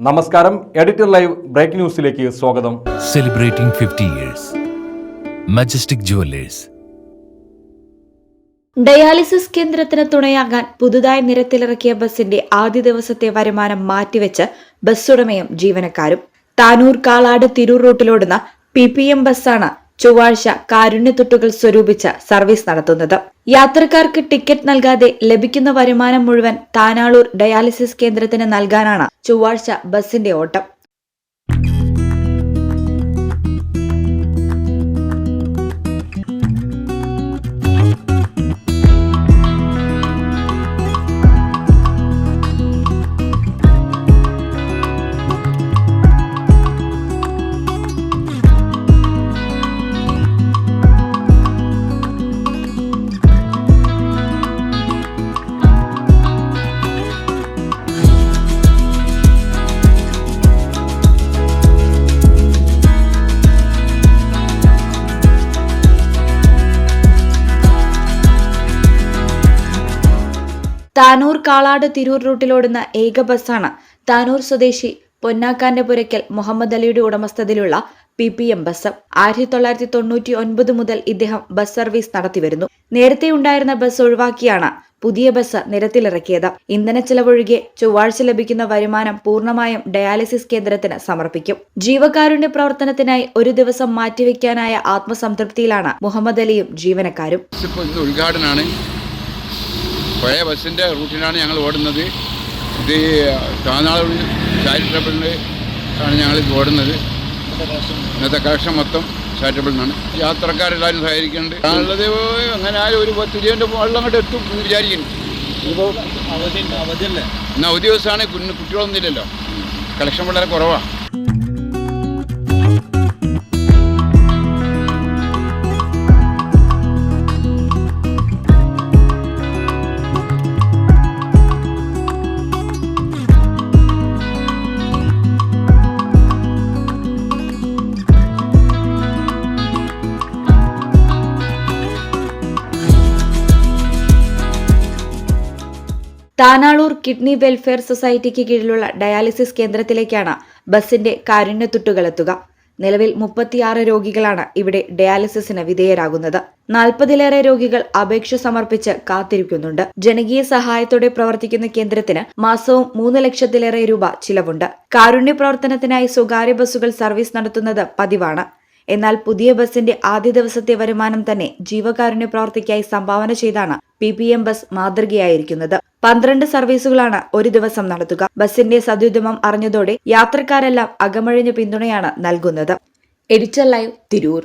നമസ്കാരം. Editor live break ന്യൂസിലേക്ക് സ്വാഗതം. Celebrating fifty years majestic jewellers dialysis കേന്ദ്രത്തിന് തുണയാകാൻ പുതുതായി നിരത്തിലിറക്കിയ ബസിന്റെ ആദ്യ ദിവസത്തെ വരുമാനം മാറ്റിവെച്ച് ബസ് ഉടമയും ജീവനക്കാരും. താനൂർ കാളാട് തിരൂർ റൂട്ടിലോടുന്ന പി പി എം ബസ്സാണ് ചൊവ്വാഴ്ച കാരുണ്യത്തുട്ടുകൾ സ്വരൂപിച്ച സർവീസ് നടത്തുന്നത്. യാത്രക്കാർക്ക് ടിക്കറ്റ് നൽകാതെ ലഭിക്കുന്ന വരുമാനം മുഴുവൻ താനാളൂർ ഡയാലിസിസ് കേന്ദ്രത്തിന് നൽകാനാണ് ചൊവ്വാഴ്ച ബസിന്റെ ഓട്ടം. താനൂർ കാളാട് തിരൂർ റൂട്ടിലോടുന്ന ഏക ബസ്സാണ്. താനൂർ സ്വദേശി പൊന്നാക്കാന്റെ പുരയ്ക്കൽ മുഹമ്മദ് അലിയുടെ ഉടമസ്ഥതയിലുള്ള പി പി എം ബസ്. ആയിരത്തി തൊള്ളായിരത്തി തൊണ്ണൂറ്റി ഒൻപത് മുതൽ ഇദ്ദേഹം ബസ് സർവീസ് നടത്തിവരുന്നു. നേരത്തെ ഉണ്ടായിരുന്ന ബസ് ഒഴിവാക്കിയാണ് പുതിയ ബസ് നിരത്തിലിറക്കിയത്. ഇന്ധന ചെലവൊഴികെ ചൊവ്വാഴ്ച ലഭിക്കുന്ന വരുമാനം പൂർണമായും ഡയാലിസിസ് കേന്ദ്രത്തിന് സമർപ്പിക്കും. ജീവകാരുണ്യ പ്രവർത്തനത്തിനായി ഒരു ദിവസം മാറ്റിവെക്കാനായ ആത്മസംതൃപ്തിയിലാണ് മുഹമ്മദ് അലിയും ജീവനക്കാരും. പഴയ ബസ്സിന്റെ റൂട്ടിലാണ് ഞങ്ങൾ ഓടുന്നത്. ഇത് താനാളൂർ ചാരിറ്റബിളിൽ ആണ് ഞങ്ങൾ ഓടുന്നത്. ഇന്നത്തെ കളക്ഷൻ മൊത്തം ചാരിറ്റബിളിനാണ് യാത്രക്കാരെല്ലാവരും സഹകരിക്കുന്നുണ്ട്. ഉള്ളത് അങ്ങനെ ആരും ഒരു പത്ത് ഇരുപതിന്റെ വെള്ളം അങ്ങോട്ട് എത്തും എന്ന് വിചാരിക്കുന്നു. ഇന്ന് അവധി ദിവസമാണ് കുഞ്ഞ് കുട്ടികളൊന്നും ഇല്ലല്ലോ. കളക്ഷൻ വളരെ കുറവാണ്. താനാളൂർ കിഡ്നി വെൽഫെയർ സൊസൈറ്റിക്ക് കീഴിലുള്ള ഡയാലിസിസ് കേന്ദ്രത്തിലേക്കാണ് ബസിന്റെ കാരുണ്യത്തുട്ടുകൾ എത്തുക നിലവിൽ മുപ്പത്തിയാറ് രോഗികളാണ് ഇവിടെ ഡയാലിസിസിന് വിധേയരാകുന്നത്. നാൽപ്പതിലേറെ രോഗികൾ അപേക്ഷ സമർപ്പിച്ച് കാത്തിരിക്കുന്നുണ്ട്. ജനകീയ സഹായത്തോടെ പ്രവർത്തിക്കുന്ന കേന്ദ്രത്തിന് മാസവും മൂന്ന് ലക്ഷത്തിലേറെ രൂപ ചിലവുണ്ട്. കാരുണ്യ പ്രവർത്തനത്തിനായി സ്വകാര്യ ബസ്സുകൾ സർവീസ് നടത്തുന്നത് പതിവാണ്. എന്നാൽ പുതിയ ബസിന്റെ ആദ്യ ദിവസത്തെ വരുമാനം തന്നെ ജീവകാരുണ്യ പ്രവർത്തിക്കായി സംഭാവന ചെയ്താണ് പി പി എം ബസ് മാതൃകയായിരിക്കുന്നത്. പന്ത്രണ്ട് സർവീസുകളാണ് ഒരു ദിവസം നടത്തുക. ബസിന്റെ സദ്യുദ്യമം അറിഞ്ഞതോടെ യാത്രക്കാരെല്ലാം അകമഴിഞ്ഞ പിന്തുണയാണ് നൽകുന്നത്. Editor live Tirur.